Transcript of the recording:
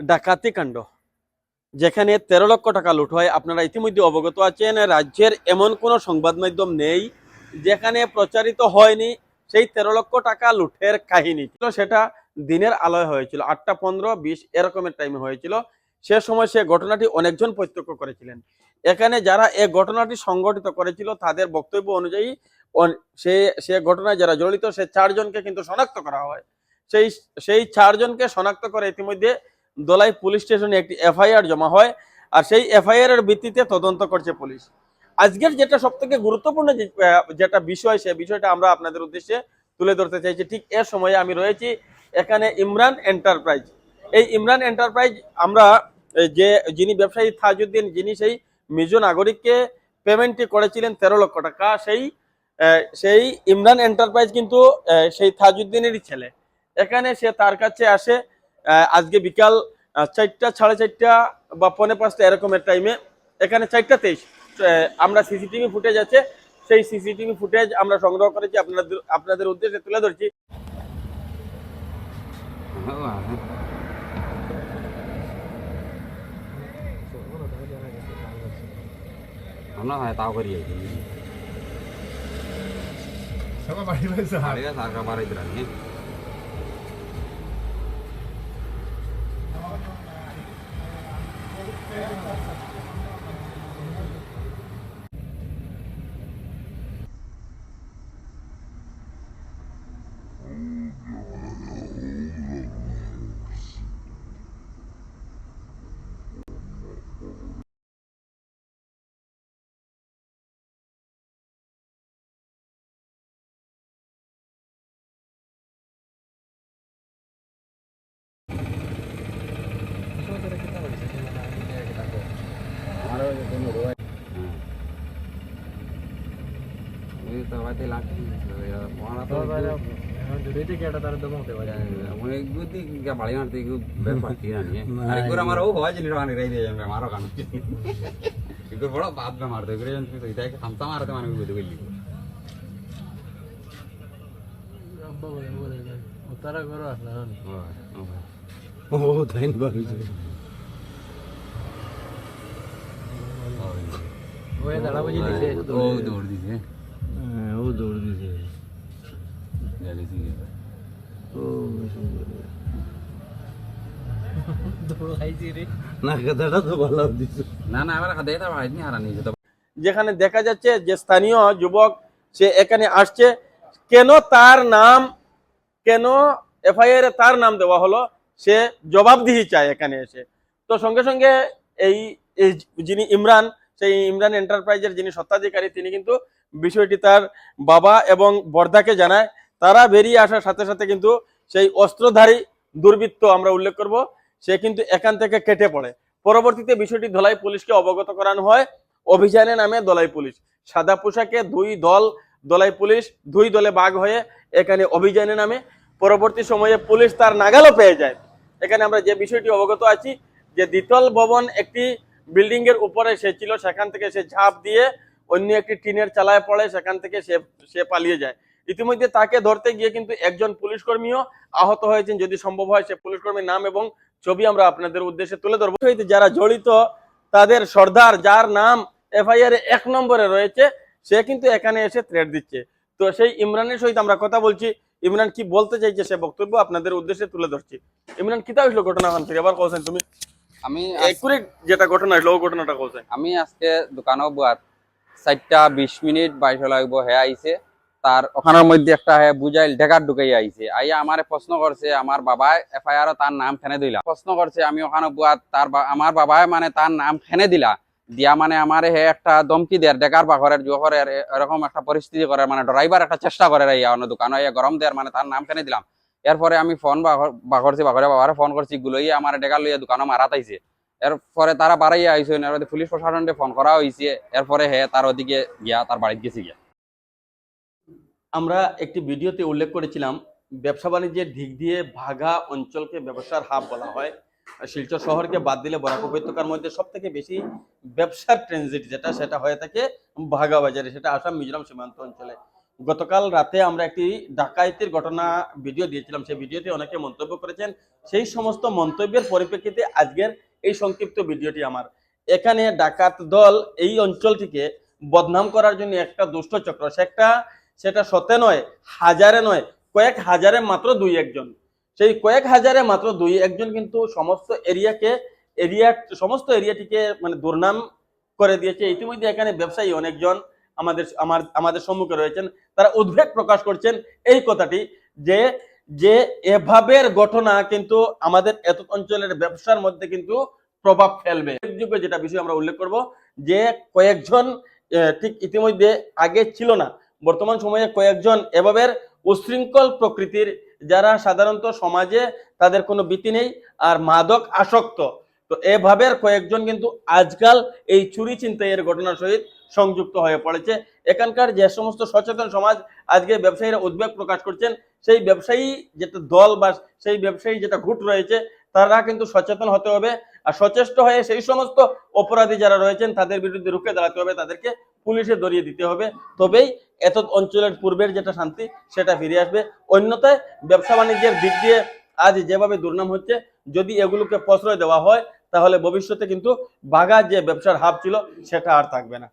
ডাকাতি কাণ্ড। যেখানে তেরো লক্ষ টাকা লুট হয়। আপনারা ইতিমধ্যে অবগত আছেন, রাজ্যের এমন কোনো সংবাদ মাধ্যম নেই যেখানে প্রচারিত হয়নি সেই তেরো লক্ষ টাকা লুটের কাহিনী। তো সেটা দিনের আলোয় হয়েছিল, আটটা পনেরো, বিশ, এরকমের টাইমে হয়েছিল। সে সময় সে ঘটনাটি অনেকজন প্রত্যক্ষ করেছিলেন। এখানে যারা এ ঘটনাটি সংগঠিত করেছিল, তাদের বক্তব্য অনুযায়ী অন- সে সে ঘটনায় যারা জড়িত, সে চারজনকে কিন্তু শনাক্ত করা হয়। সেই সেই চারজনকে শনাক্ত করে ইতিমধ্যে দোলাই পুলিশ স্টেশনে একটি এফআইআর জমা হয় আর সেই এফআইআর এর ভিত্তিতে তদন্ত করছে পুলিশ। আজকের যেটা সব থেকে গুরুত্বপূর্ণ যেটা বিষয়, সে বিষয়টা আমরা আপনাদের উদ্দেশ্যে তুলে ধরতে চাইছি। ঠিক এ সময়ে আমি রয়েছি এখানে ইমরান এন্টারপ্রাইজ। এই ইমরান এন্টারপ্রাইজ আমরা যে, যিনি ব্যবসায়ী তাজউদ্দিন, যিনি সেই মিজো নাগরিককে পেমেন্টটি করেছিলেন তেরো লক্ষ টাকা, সেই সেই ইমরান এন্টারপ্রাইজ কিন্তু সেই তাজউদ্দিনেরই ছেলে। এখানে সে তার কাছে আসে আজকে বিকাল চারটা সাড়ে চারটা বা পৌনে পাঁচটা এরকমের টাইমে এখানে চারটা তেইশ। আমরা সিসিটিভি ফুটেজ আছে। সেই সিসিটিভি ফুটেজ আমরা সংগ্রহ করেছি। আপনাদের আপনাদের উদ্দেশ্যে তুলে ধরছি। হয় তাও করি bari bari sa আরে সারকা বাড়াই দিলাম তো লাগছে পড়া তো অনেক বুদ্ধি বাড়ি মারতে ব্যাপার ঠিক আছে আরে করে আমার ও হয় জিনিস মানে রেই দিয়ে যাবে মারো কান এগুলো বড় বাদ বে মারতে করে জানতে তো এটাকে খামতা মারতে মানে বুদ্ধি গেলি ও দৌড় দিছে দৌড় দিছে জানি কি ও না কথাটা তো ভালো দিছে না না এবার খাতে তো ভাই হারানি যেখানে দেখা যাচ্ছে যে স্থানীয় যুবক সে এখানে আসছে। কেন তার নাম কেন এফআইআর তার নাম দেওয়া হলো সে জবাবদিহি চায় এখানে এসে। তো সঙ্গে সঙ্গে এই এই যিনি ইমরান সেই ইমরান এন্টারপ্রাইজের যিনি স্বত্বাধিকারী তিনি কিন্তু বিষয়টি তার বাবা এবং বর্ধাকে জানায়। তারা বেরিয়ে আসার সাথে সাথে কিন্তু সেই অস্ত্রধারী দুর্বৃত্ত আমরা উল্লেখ করব, সে কিন্তু এখান থেকে কেটে পড়ে। পরবর্তীতে বিষয়টি ধলাই পুলিশকে অবগত করানো হয়। অভিযানে নামে দলাই পুলিশ। সাদা পোশাকে দুই দল দলাই পুলিশ দুই দলে বাঘ হয়ে এখানে অভিযানে নামে। পরবর্তী সময়ে পুলিশ তার নাগালও পেয়ে যায়। এখানে আমরা যে বিষয়টি অবগত আছি, যে দ্বিতল ভবন একটি বিল্ডিং এর উপরে সে ছিল, সেখান থেকে সে ঝাঁপ দিয়ে অন্য একটি টিনের চালায় পড়ে সেখান থেকে সে সে পালিয়ে যায়। ইতিমধ্যে তাকে ধরতে গিয়ে কিন্তু একজন পুলিশ কর্মীও আহত হয়েছেন। যদি সম্ভব হয় সে পুলিশ কর্মীর নাম এবং ছবি আমরা আপনাদের উদ্দেশ্যে তুলে ধরবো। যারা জড়িত তাদের সর্দার যার নাম এফআইআর এক নম্বরে রয়েছে সে কিন্তু এখানে এসে থ্রেট দিচ্ছে। তো সেই ইমরানের সহিত আমরা কথা বলছি। ইমরান কি বলতে চাইছে সে বক্তব্য আপনাদের উদ্দেশ্যে তুলে ধরছি। ইমরান কিতা হইল ঘটনা থেকে? এবার কৌছেন তুমি? আমি যেটা ঘটনা হইল ও ঘটনাটা কৌছেন আমি আজকে দোকানও বুয়ার। চারটা বিশ মিনিট বাইশ লাগবো, হে আইছে। তার ওখানের মধ্যে একটা হে বুঝাইল ঢেকার ঢুকাই আইছে। আইয়া আমারে প্রশ্ন করছে, আমার বাবাই এফআইআর তার নাম ফেনে দিলা? প্রশ্ন করছে, আমি ওখানে বুয়ার তার আমার বাবাই মানে তার নাম ফেনে দিলা? দিয়া মানে আমারে হে একটা দমকি দেয় ডেকার বাঘরের, জোহরের, এ- এরকম একটা পরিস্থিতি করে মানে ড্রাইভার একটা চেষ্টা করে ইয়া অন্য দোকানে ইয়া গরম দেয়ার মানে তার নাম ফেনে দিলাম। এরপরে আমি ফোন বাঘরছি, বাঘরে বাবারে ফোন করছি, গুলোই আমার ডেকার লইয়া দোকানে মারাত আইছে। এরপরে তারা বাড়াইয়া আইসে এরপরে পুলিশ প্রশাসনকে ফোন করা হয়েছে এরপরে হে তার ওদিকে গিয়া, তার বাড়িতে গেছি গিয়া। আমরা একটি ভিডিওতে উল্লেখ করেছিলাম, ব্যবসা বাণিজ্যের দিক দিয়ে ভাগা অঞ্চলকে ব্যবসার হাব বলা হয়। শিলচর শহরকে বাদ দিলে বরাক উপত্যকার মধ্যে সব থেকে বেশি ব্যবসার ট্রানজিট যেটা, সেটা হয়ে থাকে ভাগা বাজারে, সেটা আসাম, মিজোরাম সীমান্ত অঞ্চলে। গতকাল রাতে আমরা একটি ডাকাইতির ঘটনা ভিডিও দিয়েছিলাম। সেই ভিডিওতে অনেকে মন্তব্য করেছেন, সেই সমস্ত মন্তব্যের পরিপ্রেক্ষিতে আজকের এই সংক্ষিপ্ত ভিডিওটি আমার। এখানে ডাকাত দল এই অঞ্চলটিকে বদনাম করার জন্য একটা দুষ্ট চক্র। সেটা সেটা শতে নয়, হাজারে নয়, কয়েক হাজারে মাত্র দুই একজন। সেই কয়েক হাজারে মাত্র দুই একজন কিন্তু সমস্ত এরিয়াকে, এরিয়া, সমস্ত এরিয়াটিকে মানে দুর্নাম করে দিয়েছে। ইতিমধ্যে এখানে ব্যবসায়ী অনেকজন আমাদের, আমার, আমাদের সম্মুখে রয়েছেন। তারা উদ্বেগ প্রকাশ করছেন এই কথাটি যে যে এভাবের ঘটনা কিন্তু আমাদের এত অঞ্চলের ব্যবসার মধ্যে কিন্তু প্রভাব ফেলবে। উল্লেখযোগ্য যেটা বিষয় আমরা উল্লেখ করব যে কয়েকজন ঠিক ইতিমধ্যে আগে ছিল না। বর্তমান সময়ে কয়েকজন এভাবের উশৃঙ্খল প্রকৃতির যারা সাধারণত সমাজে তাদের কোনো ভীতি নেই আর মাদক আসক্ত। তো এভাবের কয়েকজন কিন্তু আজকাল এই চুরি চিন্তাইয়ের ঘটনার সহিত সংযুক্ত হয়ে পড়েছে। এখানকার যে সমস্ত সচেতন সমাজ আজকে ব্যবসায়ীরা উদ্বেগ প্রকাশ করছেন সেই ব্যবসায়ী যেটা দল বা সেই ব্যবসায়ী যেটা গুট রয়েছে, তারা কিন্তু সচেতন হতে হবে। আর সচেষ্ট হয়ে সেই সমস্ত অপরাধী যারা রয়েছেন, তাদের বিরুদ্ধে রুখে দাঁড়াতে হবে, তাদেরকে পুলিশে ধরিয়ে দিতে হবে। তবেই এত অঞ্চলের পূর্বের যেটা শান্তি, সেটা ফিরে আসবে। অন্যথায় ব্যবসা বাণিজ্যের দিক দিয়ে আজ যেভাবে দুর্নাম হচ্ছে, যদি এগুলোকে প্রশ্রয় দেওয়া হয়, তাহলে ভবিষ্যতে কিন্তু বাঘা যে ব্যবসার হাব ছিল, সেটা আর থাকবে না।